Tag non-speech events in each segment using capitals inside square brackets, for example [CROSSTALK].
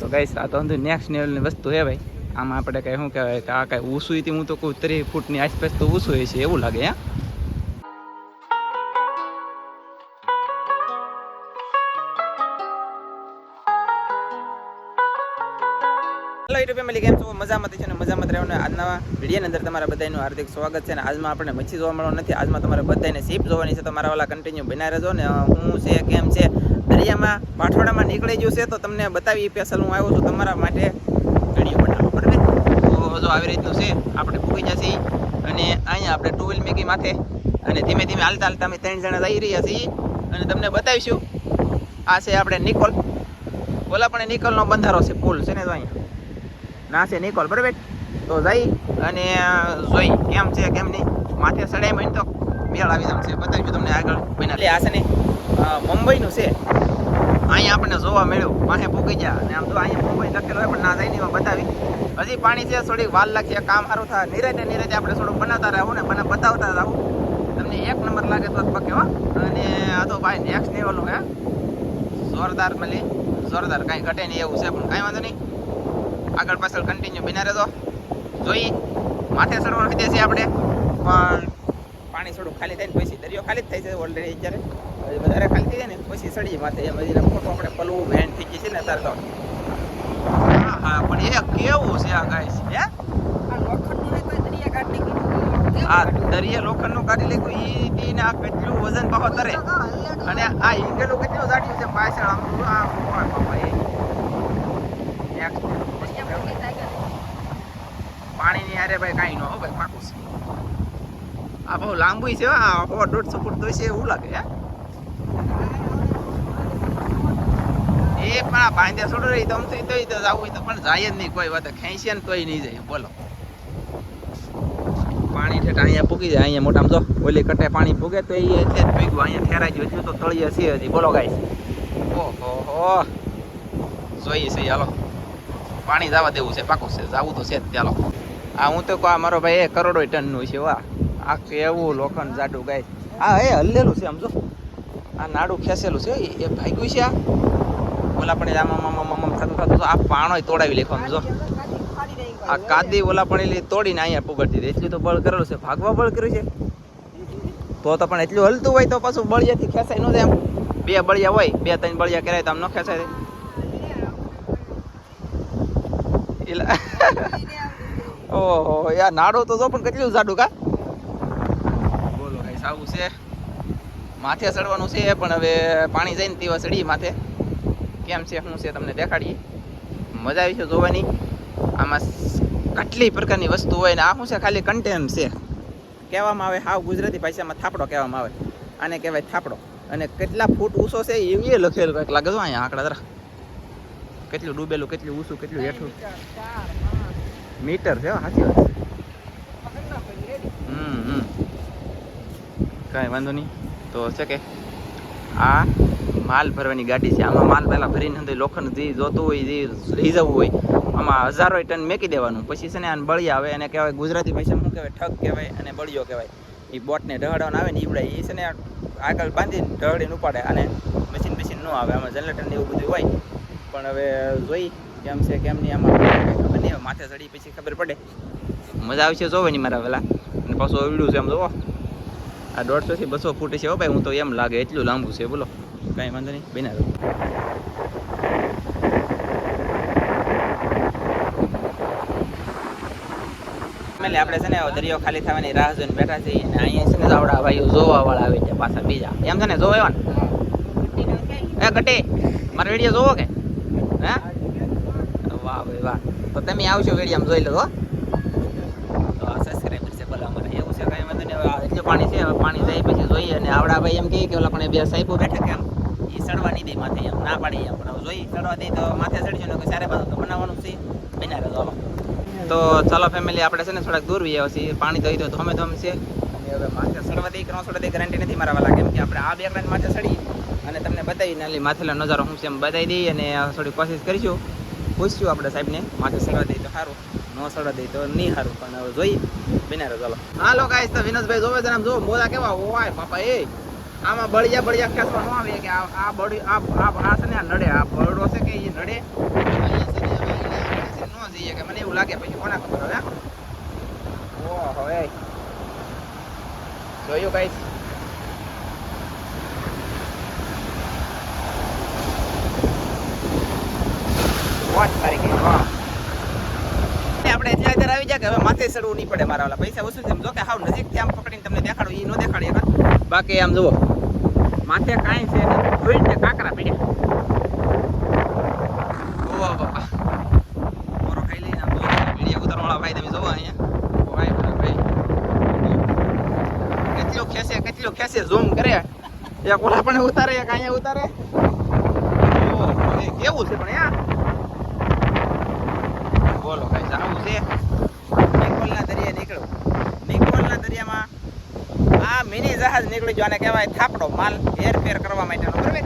તો ગાઈસ, આ તો નેક્સ્ટ લેવલની વસ્તુ હે ભાઈ. આમાં આપણે કઈ શું કહેવાય કે આ કઈ ઊંસું હતી હું તો કહું, ત્રીસ ફૂટની આસપાસ તો ઊંસું હોય છે, એવું લાગે, હા? હેલો યુટ્યુબ ફેમિલી કેમ છો? મજામાં છે ને? મજામાં રહેવાનું આજના વિડીયોની અંદર તમારા બધાનું હાર્દિક સ્વાગત છે અને આજમાં આપણે મચ્છી જોવા મળવાનું નથી. આજમાં તમારે બધાને સીપ જોવાની છે તમારા મારા વાલા કન્ટિન્યુ બનાવી રહેજો ને. હું છે, કેમ છે? દરિયામાં પાઠવાડામાં નીકળી ગયું છે તો તમને બતાવી સ્પેશિયલ હું આવ્યો છું તમારા માટે વીડિયો બનાવવા બરાબર તો જો આવી રીતનું છે આપણે પૂગી જશે. અને અહીંયા આપણે ટુ વ્હીલ મેગી માથે. અને ધીમે ધીમે હાલતા હાલતા અમે ત્રણ જણા જઈ રહ્યા છીએ. અને તમને બતાવીશું આ છે આપણે નિકોલ. ઓલા પણ નિકોલનો બંધારો છે પુલ છે ને તો અહીંયા. ના છે નિકોલ બરાબર? તો જઈ અને જોઈ કેમ છે કેમ નહીં? માથે સડાઈ મહિને તો મેળ આવી જમશે બતાવીશું તમને આગળ. બન્યા એટલે આ છે ને. અ, મુંબઈનું છે. અહીંયા આપણને જોવા મળ્યું. માહે પૂકી ગયા. અને આમ તો અહીંયા મુંબઈ લખેલું હોય, પણ ના જઈને બતાવી. હજી પાણી છે, થોડીક વાલ લાગશે કામ સારું થાય. નિરાતે નિરાતે આપણે થોડું બનાવતા રહો ને બને બતાવતા રહો. તમને એક નંબર લાગે તો જ પકે હો. અને આ તો ભાઈ નેક્સ્ટ લેવલનું હે. જોરદાર મળી જોરદાર. કાંઈ ઘટે નહીં એવું છે, પણ કાંઈ વાંધો નહીં. આગળ પાછળ કન્ટિન્યુ બિના રહેતો જોઈ. માથે ચડવાનું હતે છે આપણે. પણ પાણી થોડું ખાલી થાય ને પછી દરિયો ખાલી જ થાય છે ઓલરેડી અત્યારે. વધારે ખાલી થઈ જાય ને પછી સડી માથે એમ હજી ખોટું આપણે પલવું ભેણ થઈ ગઈ છે ને અત્યારે તો. હા હા પણ એ કેવું છે આ ગાય હે? આ દરિયા લોખંડનું કાઢી લેખું ઈ ઈ ને આ કેટલું વજન પાહો તરે અને આ હિંગેલું કેટલું દાટ્યું છે પાછળ આમ આ બાપા એ. પાણીની હારે ભાઈ કાંઈ ન હો ભાઈ પાકું છે. આ બહુ લાંબુ છે હો, આ દોઢસો ફૂટ તો છે એવું લાગે હે? પણ ઠેઠ જાય અહીંયા મોટામાં જો, ઓલી કટે પાણી પૂગે તો એ એટલે જ બોલો ગાય ઓહો, હો. જોઈએ છે હાલો. પાણી જવા દેવું છે. પાકું છે. જવું તો છે જ. ચાલો. આ હું તો કહું મારો ભાઈ એ કરોડો ટનનું છે. વાહ. આ કેવું લોખંડ જાડું ગાય હા, એ હલ્લેલું છે આમ જો. આ નાડું ખેંચેલું છે એ- ભાગ્યું છે આ. ઓલા પણ આમ મામા આમ થતું થતું આ પાણો તોડાવી લેખો જો. આ કાદી ઓલા પણ તોડીને અહીંયા પુગડતી એટલું તો બળ કરેલું છે. ભાગવા બળ કર્યું છે. તો તો પણ એટલું હલતું હોય તો પાછું બળિયાથી ખેંચાય ન આમ બે બળિયા હોય, બે, ત્રણ બળિયા કરાય તો આમ ન ખેંચાય. એટલે [LAUGHS] ઓહો યાર નાડો તો જો પણ કેટલું જાડું કા? બોલો ગાઈસ આવું છે. માથે ચડવાનું છે, પણ હવે પાણી જઈને તેવા ચડી માથે. કેમ છે, શું છે, તમને દેખાડીએ. મજા આવી છે જોવાની. આમાં કેટલી પ્રકારની વસ્તુ હોય ને, આ શું છે, ખાલી કન્ટેન્ટ છે. કહેવામાં આવે, હાવ ગુજરાતી ભાષામાં થાપડો કહેવામાં આવે. આને કહેવાય થાપડો. અને કેટલા ફૂટ ઊંચો છે, એ લખેલું કંઈક લાગે જો અહીંયા આંકડા જરા. કેટલું ડૂબેલું, કેટલું ઊંચું, કેટલું હેઠું. મીટર છે સાચી વાત. છે હમ હમ. કાંઈ વાંધો નહીં. તો છે કે આ માલ ભરવાની ગાડી છે. આમાં માલ પહેલાં ભરીને અંદર લોખંડ જે જોતું હોય, જે લઈ જવું હોય, આમાં હજારો ટન મેકી દેવાનું. પછી છે ને આને બળી આવે, એને કહેવાય ગુજરાતી ભાષામાં શું કહેવાય? ઠગ કહેવાય અને બળીઓ કહેવાય. એ બોટને ઢહડાવવાનું આવે ને ઈવડાય એ છે ને આગળ બાંધીને ઢહડીને ઉપાડે. અને મશીન મશીન ન આવે. આમાં જનરેટર ને એવું બધું હોય. પણ હવે જોઈ કેમ છે, કેમ નહીં, આમાં માથે ચડી પછી ખબર પડે. મજા આવશે જોવાની મારા પહેલાં અને પાછું અવડ્યું છે એમ જોવો. આ દોઢસો થી બસો ફૂટ છે હો ભાઈ, હું તો એમ લાગે એટલું લાંબુ છે, બોલો. કાંઈ વાંધો નહીં, બિના રહો. આપણે છે ને દરિયો ખાલી થવાની રાહ જોઈને બેઠા છીએ અહીંયા છે ને આવડા જોવા વાળા આવી છે પાછા બીજા. એમ છે ને, જોવા મારો વીડિયો જોવો કે? હા? વાહ વાહ. તો તમે આવશો વીડિયો જોઈ લો, હો તો આ સબસ્ક્રાઈબર છે ભલા અમારે એવું છે કાંઈ એટલું પાણી છે, પાણી જાય પછી જોઈએ. અને આવડા ભાઈ એમ કહે કે ઓલા પણ બે સાહેબો બેઠા કેમ એ ચડવા નહીં દે માથે એમ, ના પાડી એમ. પણ હવે જોઈ ચડવા દે તો માથે ચડજો ને ચારે બાજુ તો બનાવવાનું છે. બના રહ્યો તો ચાલો ફેમિલી આપણે છે ને થોડાક દૂર વી છીએ. પાણી તો તો ધોમે ધોમ છે. અને હવે માથે દઈ કે ન દઈ ગેરંટી નથી મારા વાલા કેમ કે આપણે આ બે ગ્રાન્ડ માથે ચડી અને તમને બતાવી નાલી માથેલો નજારો હું છે એમ બતાવી દઈએ અને થોડી કોશિશ કરીશું. પૂછશું આપણે સાહેબને, માથે ચડવા દઈએ તો સારું, ન ચડવા દઈએ તો નહીં સારું. પણ હવે જોઈ વિનારો ચાલો. હાલો ગાઈસ તો વિનોદભાઈ જોવે છે આમ જો કેવા ઓવાય બાપા, એ. આમાં બળિયા બળિયા કસવા ન આવે કે આ બળી આ આ છે ને આ નડે, આ બળડો છે કે એ નડે? ન જઈએ કે મને એવું લાગે પછી કોના ખબર હવે ઓ હવે જોયું ગાઈસ માથે ચડવું નહીં પડે મારા વાળા પૈસા. વસૂલ છે જો કે હાવ નજીકથી આમ પકડીને તમને દેખાડો એ ન દેખાડે બાકી આમ જુઓ. માથે કાંઈ છે નહીં. જોઈ ને કાંકરા પીડ્યા. ખેંચે ઝૂમ કરે. એક ઓલા પણ ઉતારે, એક અહીંયા ઉતારે. કેવું છે પણ, યા? બોલો કઈ આવું છે. નીકળ્યો. નિકોલના દરિયામાં આ મિની જહાજ નીકળી ગયો અને કહેવાય થાપડો માલ હેરફેર કરવા માટેનો, બરાબર?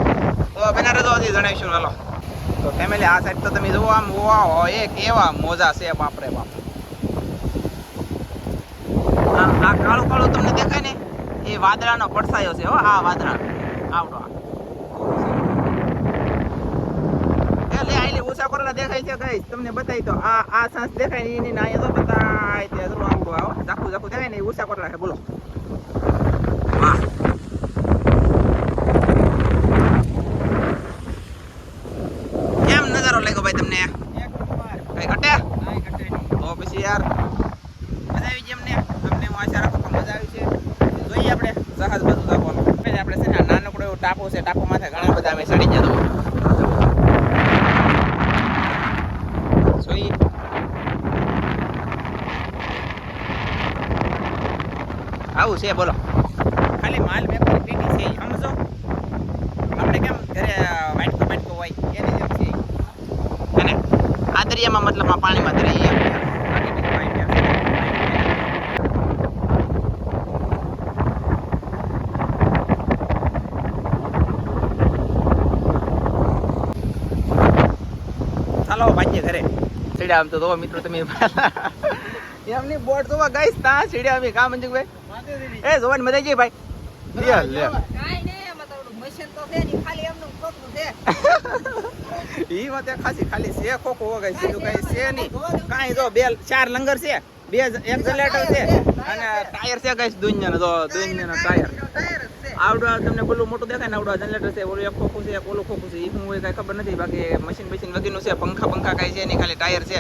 તો બનારસ રજો જણાવીશું, હલો. તો ફેમિલી આ સાઈડ તો તમે જુઓ, આમ વાહ, એ કેવા મોજા છે, બાપરે બાપ. આ કાળું કાળું તમને દેખાય ને? એ વાદળાનો પડસાયો છે, હો, આ વાદળા આવડો આ. એ આઈલે દેખાય છે ગઈ તમને બતાવી તો આ આ સાંસ દેખાય ને એની અહીંયા તો બતાય તે જરૂર આવડો આવો. ઝાખું ઝાખું દેખાય ને એ છે, બોલો. વાહ. કેમ નજારો લાગ્યો ભાઈ તમને? યાર, મજા આવી ગઈ અમને. કે મજા આવી છે. જોઈએ આપણે. જહાજ બધું આપણે છે ને નાનકડો એવો ટાપુ છે ટાપુ માથે ઘણા બધા અમે ચડી જતો જોઈએ આવું છે બોલો. ખાલી માલ વેપારી પેટી છે સમજો આપણે કેમ ઘરે વાટકો વાટકો હોય એની જેમ છે. અને આ દરિયામાં મતલબ પાણીમાં દરિયા. ચાલો ભાઈએ ઘરે. સીડા આમ તો મિત્રો તમે. [LAUGHS] એમની બોટ જોવા ગાઈસ તા સીડા અમે. કા મંજુભાઈ એ જોવાની મજા આવી ભાઈ. લે લે. છે છે. [LAUGHS] ઈ વાતે ખાસી ખાલી છે ખોખો વગાઈ સીધું કઈ છે નહીં. કાંઈ જો બે ચાર લંગર છે બે જ- એક જનરેટર છે અને ટાયર છે કઈ દુનિયાનો જો દુનિયાનો ટાયર ટાયર જ છે. આવડો આ તમને પેલું મોટું દેખાય ને આવડો જનરેટર છે ઓલું એક ખોખું છે ઓલું ખોખું છે એ હું કાંઈ ખબર નથી બાકી મશીન મશીન વગેરેનું છે પંખા પંખા કઈ છે નહીં ખાલી ટાયર છે.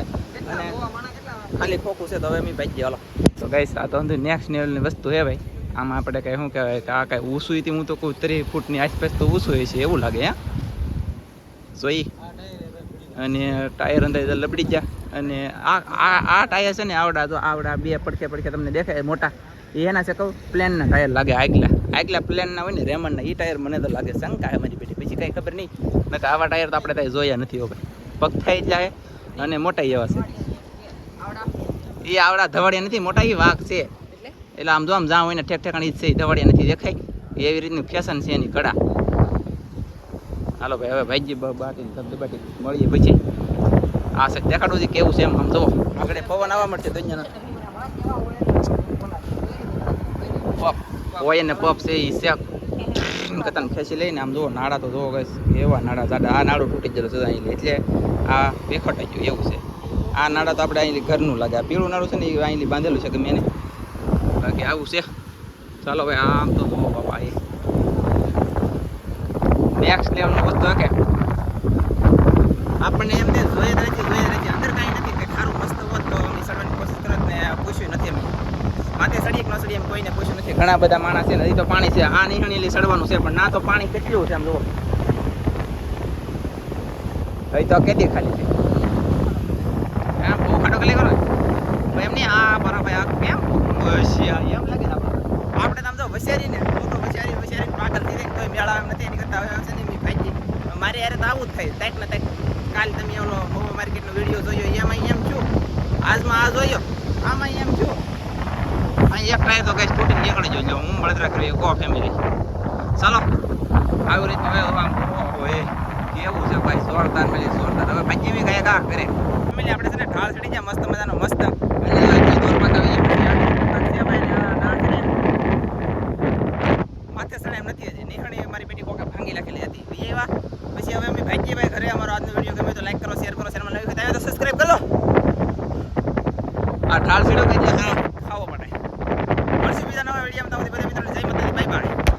અને ખાલી ખોખું છે તો હવે અમે ભાઈ હાલો. તો ગઈશ આ તો નેક્સ્ટ લેવલની વસ્તુ હે ભાઈ. આમાં આપણે કઈ શું કહેવાય કે આ કઈ ઊંસું હતી હું તો કહું, ત્રીસ ફૂટની આસપાસ તો ઊંસું છે, એવું લાગે, હે? જોઈ અને ટાયર અંદર લપડી ગયા, અને આ આ આ ટાયર છે ને આવડા તો આવડા બે પડખે પડખે તમને દેખાય, મોટા. એના છે કહું પ્લેનના ટાયર લાગે આગલા. આગલા પ્લેનના હોય ને રેમનના એ ટાયર મને તો લાગે શંકા મારી બેટી. પછી કાંઈ ખબર નહીં. નકર આવા ટાયર તો આપણે કાંઈ જોયા નથી, હો ભાઈ. પગ થઈ જાય અને મોટા એવા છે. એ આવડા ધવાડિયા નથી મોટા એ વાઘ છે. એટલે? આમ જો આમ જ્યાં હોય ને ઠેક ઠેકાણી છે ધવાડિયા નથી દેખાય. એવી રીતની ફેશન છે એની કડા હાલો ભાઈ હવે ભાઈજી બાટી ધબધબાટી મળીએ પછી. આ સાઈડ દેખાડું છે કેવું છે એમ આમ જુઓ. આગળ પવન આવવા મળશે દુનિયાના. હોય ને પપ છે એ શેક. કતન ખેંચી લઈને આમ જુઓ નાડા તો જુઓ એવા નાડા જાડા. આ નાડું તૂટી જતું છે એટલે આ બેખટાઈ ગયું એવું છે. આ નાળા તો આપણે અહીં ઘરનું લાગે. આ પીળું નાળું છે ને એ અહીં બાંધેલું છે કે મેં બાકી આવું છે. ચાલો ભાઈ આમ તો જુઓ બાપા, એ. નેક્સ્ટ લેવલનું વસ્તુ કે આપણને એમને જોઈએ નથી જોઈએ નથી અંદર કાંઈ નથી કે ખારું મસ્ત હોત તો અમે કોશિશ કરત ને પૂછ્યું નથી એમ માથે સડી કે ન સડી એમ કોઈને પૂછ્યું નથી. ઘણા બધા માણસ છે ને, હજી તો પાણી છે. આ નિહણીલી સડવાનું છે, પણ ના તો પાણી કેટલું છે એમ જુઓ. હવે તો કેદી ખાલી છે. ખાલી કરો. એમની આ બરાબર ભાઈ આ કેમ હોશિયાર એમ લાગે આપણે તો આમ જો હોશિયારી ને હું તો હોશિયારી હોશિયારી પાગલ થઈ જાય તોય મેળા નથી, એની કરતા હવે આવશે ને મેં ભાઈ મારે યારે તો આવું જ થાય તાઈક ને તાઈક કાલ તમે ઓલો મોમો માર્કેટનો વીડિયો જોયો એમાં એમ છું આજમાં આ જોયો, આમાં એમ છું અહીં એક ટાયર તો કઈ તૂટીને નીકળી જોજો હું વડોદરા કરી કો ફેમિલી ચાલો, આવી રીતનું હવે આમ હોય કેવું છે ભાઈ, જોરદાર મેલી જોરદાર. હવે બી કયા કા કરે? ફેમિલી આપણે છે ને ઢાળ ચડી જાય મસ્ત મજાનો મસ્ત